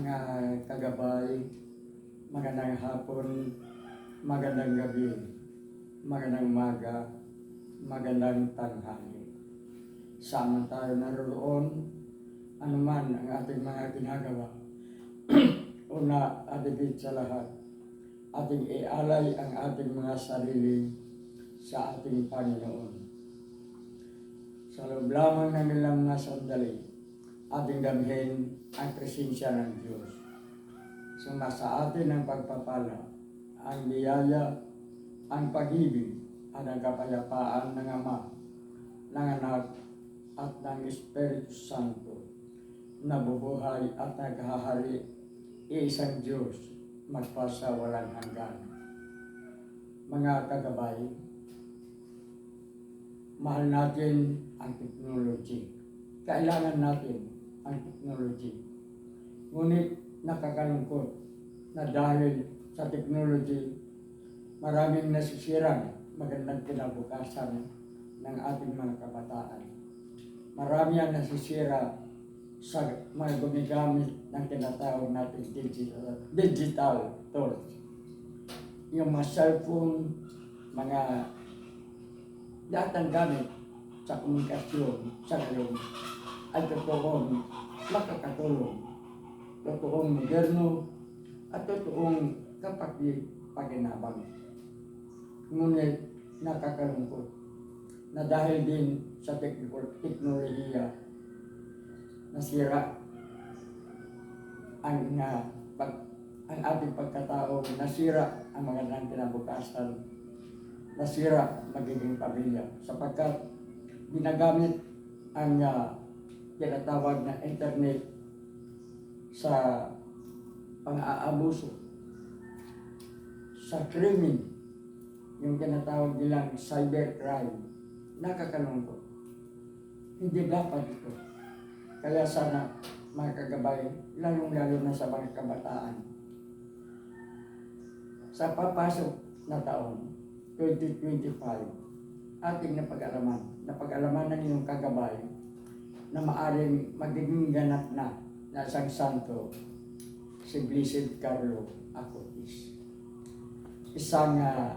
mga kagabay, magandang hapon, magandang gabi, magandang maga, magandang tanghali. Sama tayo naroon, anuman ang ating mga ginagawa. Una, adigit sa lahat, ating ialay ang ating mga sarili sa ating Panginoon. Sa loob lamang ng ilang mga sandali, ating damhin ang presensya ng Diyos. Sumasa atin ang pagpapala, ang biyaya, ang pag-ibig, at ang kapayapaan ng Ama, ng Anak, at ng Espiritu Santo, na bubuhay at naghahari iisang Diyos magpasa walang hanggan. Mga kagabay, mahal natin ang technology. Kailangan natin ang technology. Ngunit nakakalungkot na dahil sa technology, maraming nasisirang magandang kinabukasan ng ating mga kabataan. Marami ang nasisira sa mga gumigamit ng tinatawag natin digital, digital tools. Yung mga cellphone, mga datang gamit sa komunikasyon sa ngayon ay totoong makakatulong, totoong moderno, at totoong kapag-paginabang. Ngunit nakakalungkot na dahil din sa tekniko- teknolohiya nasira ang nga pag ang ating pagkatao nasira ang magandang kinabukasan nasira magiging pamilya sapagkat ginagamit ang uh, tinatawag na internet sa pang-aabuso sa krimen yung tinatawag nilang cybercrime nakakalungkot. Hindi dapat ito. Kaya sana mga kagabay lalong-lalo na sa mga kabataan. Sa papasok na taon 2025 ating napag-alaman napag-alaman ng inyong kagabay na maaring magiging ganap na na isang santo si Blessed Carlo Acutis isang uh,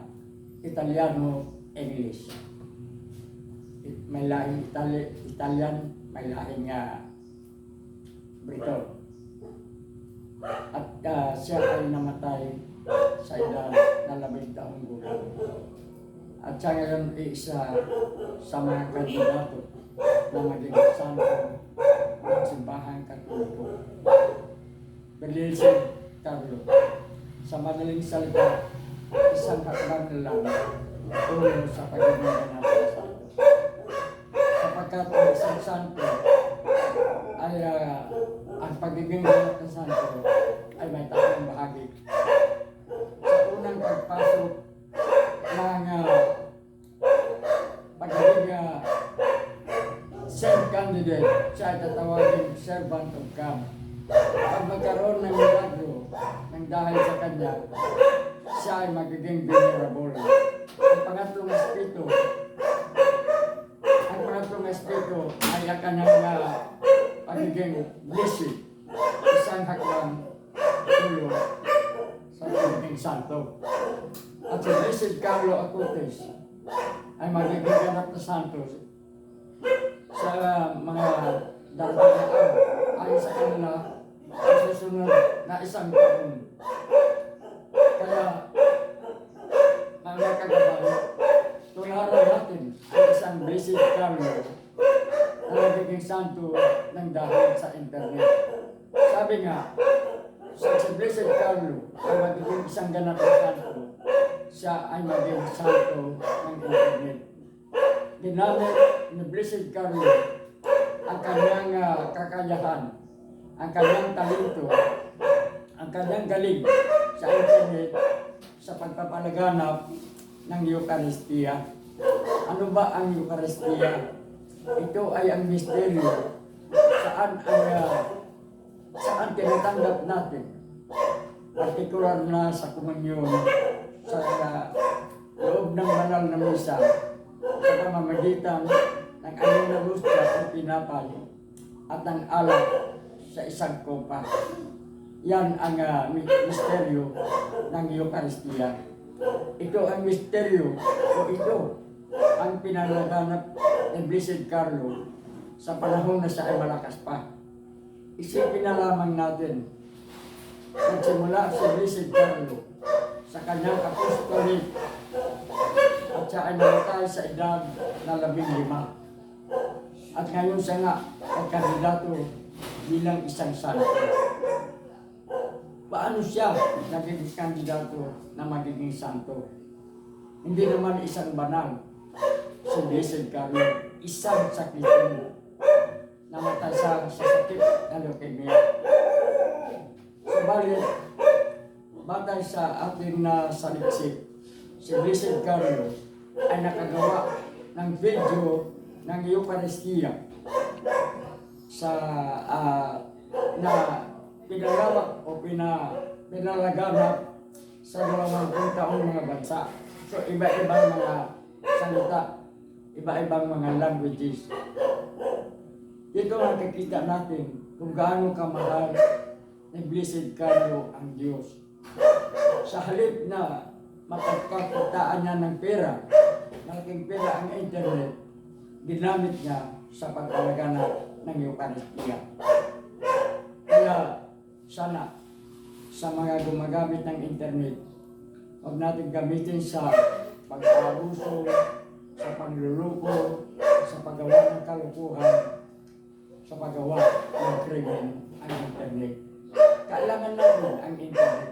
Italiano English It- may lahing Itali- Italian may lahing uh, Brito at uh, siya ay namatay sa edad na labing taong gulang. At siya ngayon ay isa sa mga kandidato na maging santo ng simbahan katoliko. Belize Carlo. Sa madaling salita, isang hakbang lang tungo sa pagiging na santo. Sapagkat ang isang santo ay ah, ang pagiging na santo ay may tatlong bahagi sa unang pagpasok ng uh, pagiging uh, self-candidate, siya ay tatawagin servant of God. Pag magkaroon ng milagro ng dahil sa kanya, siya ay magiging venerable. Ang pangatlong espiritu, ang pangatlong espiritu ay ang kanyang uh, pagiging blessed. Isang hakbang tulo sa pagiging santo. At si Blessed Carlo Acutis ay magiging ganap na santo sa mga na araw ayon sa kanila sa susunod na isang taon. Kaya, mga kagabay, tularan natin ang isang Blessed Carlo na nagiging santo ng dahil sa internet. Sabi nga, sa si Blessed Carlo ay magiging isang ganap na santo, siya ay maging santo ng internet. Ginamit ni Blessed Carlo ang kanyang ah, kakayahan, ang kanyang talento, ang kanyang galing sa internet sa pagpapalaganap ng Eucharistia. Ano ba ang Eucharistia? Ito ay ang misteryo saan ang ah, saan tinatanggap natin partikular na sa komunyon sa uh, loob ng banal na misa sa pamamagitan ng anong na gusto at pinapay at ng alak sa isang kopa. Yan ang mi- misteryo ng Eucharistia. Ito ang misteryo o ito ang pinalaganap ni Blessed Carlo sa panahon na siya ay malakas pa. Isipin na lamang natin, nagsimula si Blessed Carlo sa kanyang apostolate at siya ay namatay sa edad na labing lima. At ngayon siya nga ay kandidato bilang isang santo. Paano siya naging kandidato na magiging santo? Hindi naman isang banal. Si Blessed Carlo, isang sakritin. Namatay sa sakit na leukemia. Subalit, batay sa ating na saliksik, si Blessed Carlo ay nakagawa ng video ng Eucharistia sa ah, na pinalawak o pina, pinalaganap sa dalawang taong mga bansa. So iba-ibang mga salita, iba-ibang mga languages. Dito nakikita natin kung gaano kamahal ni Blessed Carlo ang Diyos. Sa halip na mapagkakitaan niya ng pera, malaking pera ang internet, ginamit niya sa pagpalaganap ng Eucharistia. Kaya sana sa mga gumagamit ng internet, huwag natin gamitin sa pag-aabuso, sa pangluluko, sa paggawa ng kalukuhan, sa paggawa ng krimen ang internet. Kailangan natin ang internet.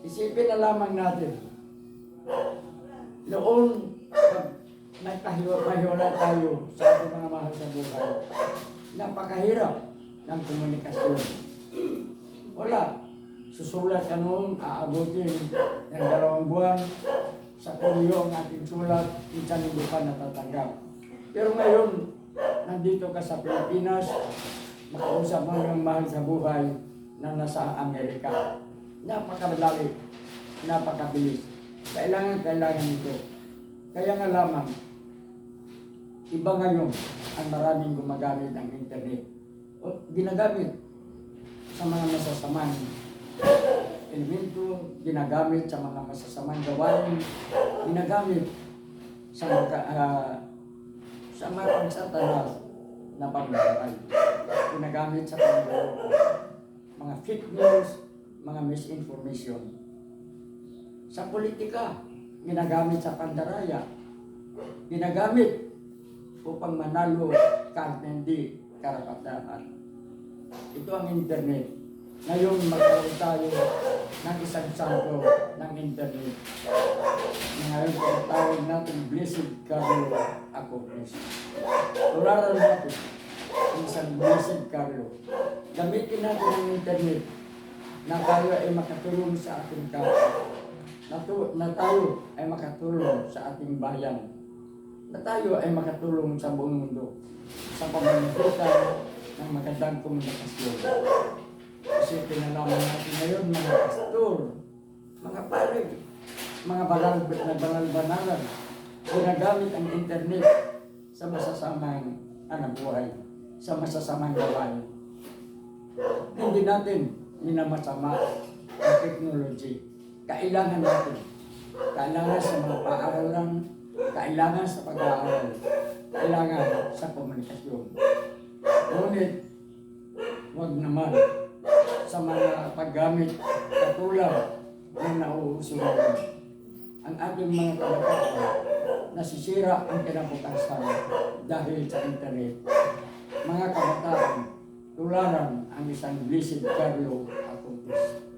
Isipin na lamang natin, noon, pag nagkahiwalay tayo sa ating mga mahal sa buhay, napakahirap ng komunikasyon. Wala. Susulat ka noon, aabutin ng dalawang buwan, sa kulyo ang ating sulat, minsan hindi pa natatanggap. Pero ngayon, nandito ka sa Pilipinas, makausap mo yung mahal sa buhay na nasa Amerika. Napakadali, napakabilis. Kailangan, kailangan ito. Kaya nga lamang, iba ngayon ang maraming gumagamit ng internet. O, ginagamit sa mga masasamang elemento, ginagamit sa mga masasamang gawain, ginagamit sa mga, ah, sa mga pagsatanas na pagbabagal. Ginagamit sa pangloloko. Mga fake news, mga misinformation. Sa politika, ginagamit sa pandaraya. Ginagamit upang manalo kahit na hindi karapatan. Ito ang internet. Ngayon magkaroon tayo ng isang santo ng internet. Ngayon tinatawag natin Blessed Carlo Acutis. Tularan natin ang isang Blessed Carlo. Gamitin natin ang internet na tayo ay makatulong sa ating kapwa. Na, na tayo ay makatulong sa ating bayan. Na tayo ay makatulong sa buong mundo sa pamamagitan ng magandang komunikasyon. Kasi pinalaman natin ngayon mga pastor, mga pare, mga banal na banal-banalan, ginagamit ang internet sa masasamang anak buhay, sa masasamang gawain. Hindi natin minamasama ang technology. Kailangan natin. Kailangan sa mga paaralan, kailangan sa pag-aaral, kailangan sa komunikasyon. Ngunit, huwag naman sa mga paggamit katulad ng nauuso. Ang ating mga kabataan, nasisira ang kinabukasan dahil sa internet. Mga kabataan, tularan ang isang Blessed Carlo Acutis.